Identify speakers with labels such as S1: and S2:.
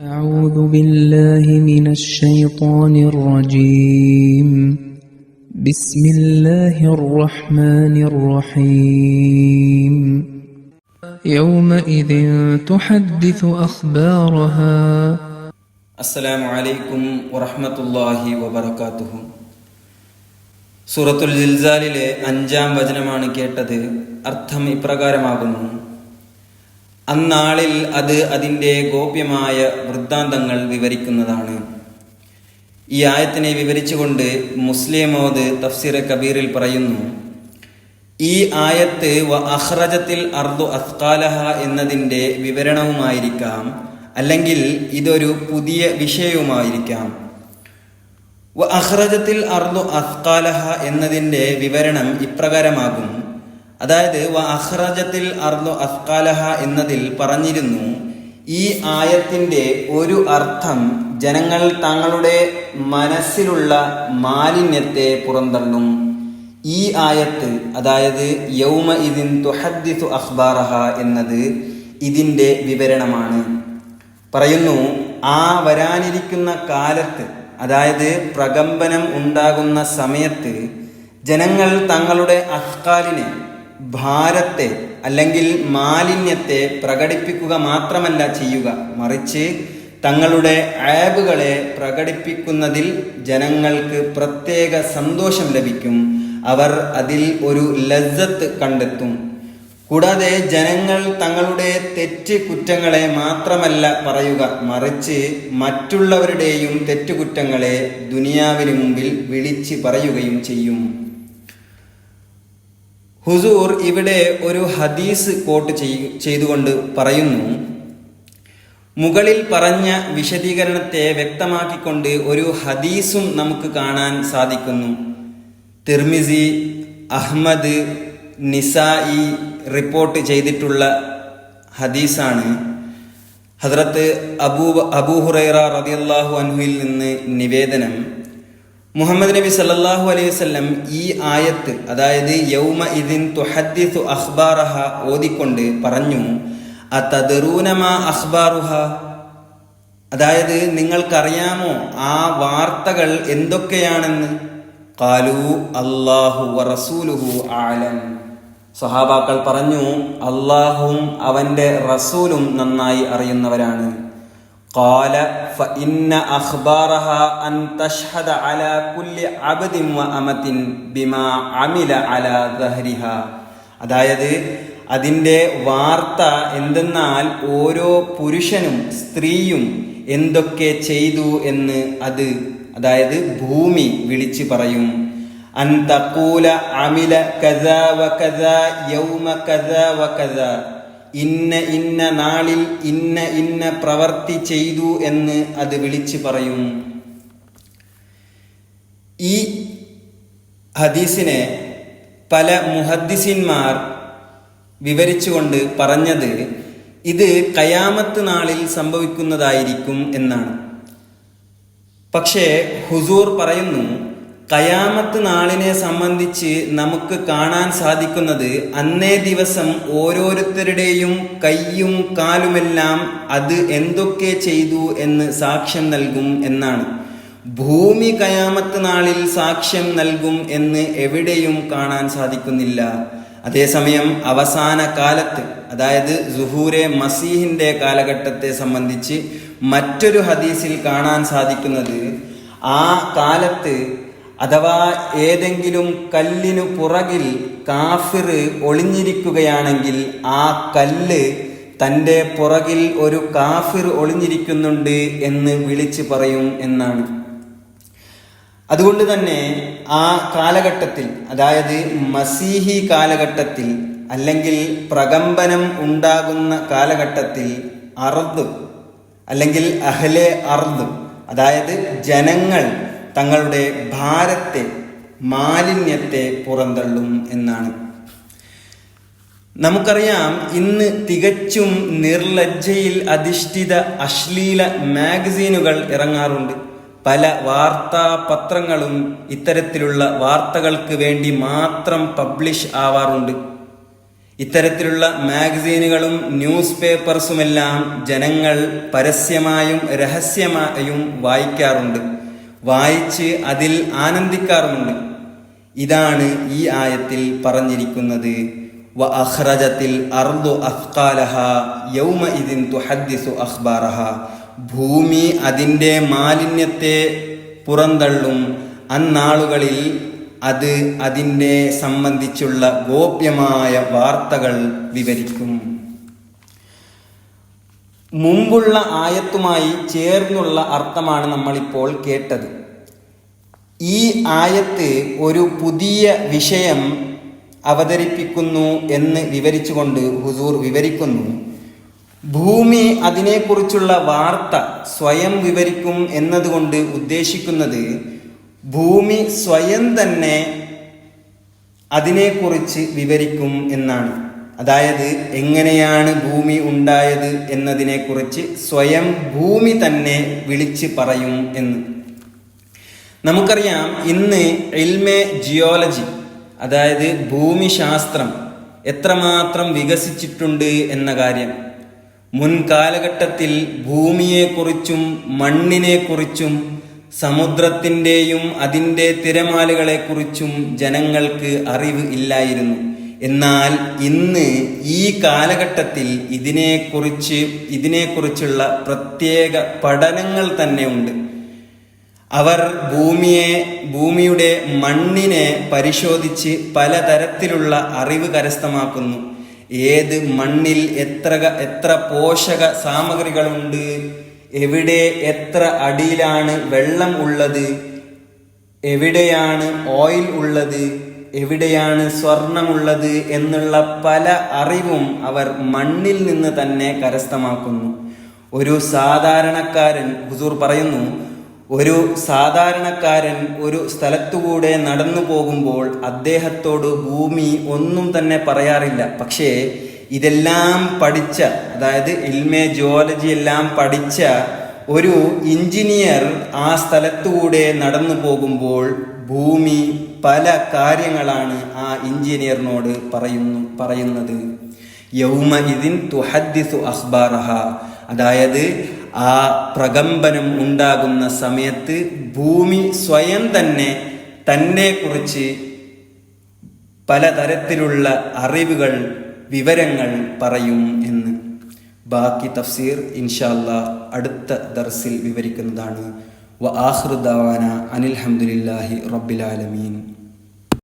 S1: أعوذ بالله من الشيطان الرجيم بسم الله الرحمن الرحيم يومئذ تحدث أخبارها
S2: അസ്സലാമു അലൈക്കും വറഹ്മത്തുള്ളാഹി വബറകാതുഹു സൂറത്തുൽ ജിൽസാലിലെ അഞ്ചാം വചനമാണ് കേട്ടത് അർത്ഥം ഇപ്രകാരമാകുന്നു അന്നാളിൽ അത് അതിന്റെ ഗോപ്യമായ വൃത്താന്തങ്ങൾ വിവരിക്കുന്നതാണ്. ഈ ആയത്തിനെ വിവരിച്ചുകൊണ്ട് മുസ്ലിമോദ് തഫ്സീർ കബീറിൽ പറയുന്നു ഈ ആയത്ത് വ അഹ്റജത്തിൽ അർദു അസ്കാലഹ എന്നതിന്റെ വിവരണവുമായിരിക്കാം അല്ലെങ്കിൽ ഇതൊരു പുതിയ വിഷയവുമായിരിക്കാം. വ അഹ്റജത്തിൽ അർദു അസ്കാലഹ എന്നതിന്റെ വിവരണം ഇപ്രകാരമാകും. അതായത് വ അഹ്റജത്തിൽ അർദു അഫ്കാലഹ എന്നതിൽ പറഞ്ഞിരുന്നു ഈ ആയത്തിന്റെ ഒരു അർത്ഥം ജനങ്ങൾ തങ്ങളുടെ മനസ്സിലുള്ള മാലിന്യത്തെ പുറന്തള്ളും. ഈ ആയത്ത് അതായത് യൗമ ഇതിൻ തുഹദ്ദിസു അഖ്ബാറഹ എന്നത് ഇതിന്റെ വിവരണമാണ്. പറയുന്നു ആ വരാനിരിക്കുന്ന കാലത്ത് അതായത് പ്രകമ്പനം ഉണ്ടാകുന്ന സമയത്ത് ജനങ്ങൾ തങ്ങളുടെ അഹ്കാലിനെ ഭാരത്തെ അല്ലെങ്കിൽ മാലിന്യത്തെ പ്രകടിപ്പിക്കുക മാത്രമല്ല ചെയ്യുക. മറിച്ച് തങ്ങളുടെ ആബുകളെ പ്രകടിപ്പിക്കുന്നതിൽ ജനങ്ങൾക്ക് പ്രത്യേക സന്തോഷം ലഭിക്കും. അവർ അതിൽ ഒരു ലജ്ജത്ത് കണ്ടെത്തും. കൂടാതെ ജനങ്ങൾ തങ്ങളുടെ തെറ്റ് കുറ്റങ്ങളെ മാത്രമല്ല പറയുക. മറിച്ച് മറ്റുള്ളവരുടെയും തെറ്റുകുറ്റങ്ങളെ ദുനിയാവിന് മുമ്പിൽ വിളിച്ച് പറയുകയും ചെയ്യും. ഹുസൂർ ഇവിടെ ഒരു ഹദീസ് കോട്ട് ചെയ്- ചെയ്തുകൊണ്ട് പറയുന്നു. മുകളിൽ പറഞ്ഞ വിശദീകരണത്തെ വ്യക്തമാക്കിക്കൊണ്ട് ഒരു ഹദീസും നമുക്ക് കാണാൻ സാധിക്കുന്നു. തിർമിസി അഹ്മദ് നിസായി റിപ്പോർട്ട് ചെയ്തിട്ടുള്ള ഹദീസാണ്. ഹദ്രത്ത് അബൂ അബൂ ഹുറൈറ റളിയല്ലാഹു അൻഹുവിൽ നിന്ന് നിവേദനം. മുഹമ്മദ് നബി സല്ലാഹു അലൈഹി വസല്ലം ഈ ആയത്ത് അതായത് യൗമ ഇദിൻ തുഹദ്ദിസു അഖ്ബാറഹ ഓതിക്കൊണ്ട് പറഞ്ഞു അതദറൂനമാ അഖ്ബാറുഹ? അതായത് നിങ്ങൾക്കറിയാമോ ആ വാർത്തകൾ എന്തൊക്കെയാണെന്ന്? കാലു അല്ലാഹു റസൂലുഹു ആലം സ്വഹാബാക്കൾ പറഞ്ഞു അള്ളാഹും അവന്റെ റസൂലും നന്നായി അറിയുന്നവരാണ്. قال فإن أخبارها أن تشهد على كل عبد وأمة بما عمل على ظهرها അതായത് അതിൻ്റെ വാർത്ത എന്തെന്നാൽ ഓരോ പുരുഷനും സ്ത്രീയും എന്തൊക്കെ ചെയ്തു എന്ന് അത് അതായത് ഭൂമി വിളിച്ചു പറയും അൻ തഖൂല അമില കഥ വ കഥ യൗമ കഥ വ കഥ ഇന്ന ഇന്ന നാളിൽ ഇന്ന ഇന്ന പ്രവർത്തി ചെയ്തു എന്ന് അത് വിളിച്ചു പറയും. ഈ ഹദീസിനെ പല മുഹദ്ദിസിന്മാർ വിവരിച്ചുകൊണ്ട് പറഞ്ഞത് ഇത് കയാമത്ത് നാളിൽ സംഭവിക്കുന്നതായിരിക്കും എന്നാണ്. പക്ഷേ ഹുസൂർ പറയുന്നു കയാമത്ത് നാളിനെ സംബന്ധിച്ച് നമുക്ക് കാണാൻ സാധിക്കുന്നത് അന്നേ ദിവസം ഓരോരുത്തരുടെയും കൈയും കാലുമെല്ലാം അത് എന്തൊക്കെ ചെയ്തു എന്ന് സാക്ഷ്യം നൽകും എന്നാണ്. ഭൂമി കയാമത്ത് നാളിൽ സാക്ഷ്യം നൽകും എന്ന് എവിടെയും കാണാൻ സാധിക്കുന്നില്ല. അതേസമയം അവസാന കാലത്ത് അതായത് സുഹൂരെ മസീഹിന്റെ കാലഘട്ടത്തെ സംബന്ധിച്ച് മറ്റൊരു ഹദീസിൽ കാണാൻ സാധിക്കുന്നത് ആ കാലത്ത് അഥവാ ഏതെങ്കിലും കല്ലിനു പുറകിൽ കാഫിർ ഒളിഞ്ഞിരിക്കുകയാണെങ്കിൽ ആ കല്ല് തന്റെ പുറകിൽ ഒരു കാഫിർ ഒളിഞ്ഞിരിക്കുന്നുണ്ട് എന്ന് വിളിച്ചു പറയും എന്നാണ്. അതുകൊണ്ട് തന്നെ ആ കാലഘട്ടത്തിൽ അതായത് മസീഹി കാലഘട്ടത്തിൽ അല്ലെങ്കിൽ പ്രകമ്പനം ഉണ്ടാകുന്ന കാലഘട്ടത്തിൽ അർദ് അല്ലെങ്കിൽ അഹ്ലെ അർദ് അതായത് ജനങ്ങൾ തങ്ങളുടെ ഭാരത്തെ മാലിന്യത്തെ പുറന്തള്ളും എന്നാണ്. നമുക്കറിയാം ഇന്ന് തികച്ചും നിർലജ്ജയിൽ അധിഷ്ഠിത അശ്ലീല മാഗസീനുകൾ ഇറങ്ങാറുണ്ട്. പല വാർത്താ പത്രങ്ങളും ഇത്തരത്തിലുള്ള വാർത്തകൾക്ക് വേണ്ടി മാത്രം പബ്ലിഷ് ആവാറുണ്ട്. ഇത്തരത്തിലുള്ള മാഗസീനുകളും ന്യൂസ് പേപ്പർസുമെല്ലാം ജനങ്ങൾ പരസ്യമായും രഹസ്യമായും വായിക്കാറുണ്ട്. വായിച്ച് അതിൽ ആനന്ദിക്കാറുമുണ്ട്. ഇതാണ് ഈ ആയത്തിൽ പറഞ്ഞിരിക്കുന്നത്. വ അർദു യൗമ തുഹദ്ദിസു ഭൂമി അതിന്റെ മാലിന്യത്തെ പുറന്തള്ളും. അന്നാളുകളിൽ അത് അതിന്റെ സംബന്ധിച്ചുള്ള ഗോപ്യമായ വാർത്തകൾ വിവരിക്കും. മുമ്പുള്ള ആയത്തുമായി ചേർന്നുള്ള അർത്ഥമാണ് നമ്മളിപ്പോൾ കേട്ടത്. ഈ ആയത്ത് ഒരു പുതിയ വിഷയം അവതരിപ്പിക്കുന്നു എന്ന് വിവരിച്ചുകൊണ്ട് ഹുസൂർ വിവരിക്കുന്നു. ഭൂമി അതിനെക്കുറിച്ചുള്ള വാർത്ത സ്വയം വിവരിക്കും എന്നതുകൊണ്ട് ഉദ്ദേശിക്കുന്നത് ഭൂമി സ്വയം തന്നെ അതിനെക്കുറിച്ച് വിവരിക്കും എന്നാണ്. അതായത് എങ്ങനെയാണ് ഭൂമി ഉണ്ടായത് എന്നതിനെക്കുറിച്ച് സ്വയം ഭൂമി തന്നെ വിളിച്ച് പറയും എന്ന്. നമുക്കറിയാം ഇന്ന് എൽമെ ജിയോളജി അതായത് ഭൂമിശാസ്ത്രം എത്രമാത്രം വികസിച്ചിട്ടുണ്ട് എന്ന കാര്യം. മുൻകാലഘട്ടത്തിൽ ഭൂമിയെക്കുറിച്ചും മണ്ണിനെക്കുറിച്ചും സമുദ്രത്തിന്റെയും അതിന്റെ തിരമാലകളെക്കുറിച്ചും ജനങ്ങൾക്ക് അറിവ് ഇല്ലായിരുന്നു. എന്നാൽ ഇന്ന് ഈ കാലഘട്ടത്തിൽ ഇതിനെക്കുറിച്ച് ഇതിനെക്കുറിച്ചുള്ള പ്രത്യേക പഠനങ്ങൾ തന്നെ ഉണ്ട്. അവർ ഭൂമിയെ ഭൂമിയുടെ മണ്ണിനെ പരിശോധിച്ച് പലതരത്തിലുള്ള അറിവ് കരസ്ഥമാക്കുന്നു. ഏത് മണ്ണിൽ എത്ര എത്ര പോഷക സാമഗ്രികളുണ്ട്? എവിടെ എത്ര അടിയിലാണ് വെള്ളം ഉള്ളത്? എവിടെയാണ് ഓയിൽ ഉള്ളത്? എവിടെയാണ് സ്വർണമുള്ളത് എന്നുള്ള പല അറിവും അവർ മണ്ണിൽ നിന്ന് തന്നെ കരസ്ഥമാക്കുന്നു. ഒരു സാധാരണക്കാരൻ ഹുസൂർ പറയുന്നു ഒരു സാധാരണക്കാരൻ ഒരു സ്ഥലത്തുകൂടെ നടന്നു പോകുമ്പോൾ അദ്ദേഹത്തോട് ഭൂമി ഒന്നും തന്നെ പറയാറില്ല. പക്ഷേ ഇതെല്ലാം പഠിച്ച അതായത് ഇൽമേ ജിയോളജി എല്ലാം പഠിച്ച ഒരു എഞ്ചിനീയർ ആ സ്ഥലത്തുകൂടെ നടന്നു പോകുമ്പോൾ ഭൂമി പല കാര്യങ്ങളാണ് ആ എഞ്ചിനീയറിനോട് പറയുന്നു പറയുന്നത്. യൗമ ഇതിൻ തുഹദ്ദിസു അഖ്ബാറഹ. അതായത് ആ പ്രകമ്പനം ഉണ്ടാകുന്ന സമയത്ത് ഭൂമി സ്വയം തന്നെ തന്നെ കുറിച്ച് പലതരത്തിലുള്ള അറിവുകൾ വിവരങ്ങൾ പറയും എന്ന്. ബാക്കി തഫ്സീർ ഇൻഷാല്ല അടുത്ത ദർസിൽ വിവരിക്കുന്നതാണ്. വ ആഹൃദാന അനിൽഹമുല്ലാഹി റബ്ബിലാലമീൻ.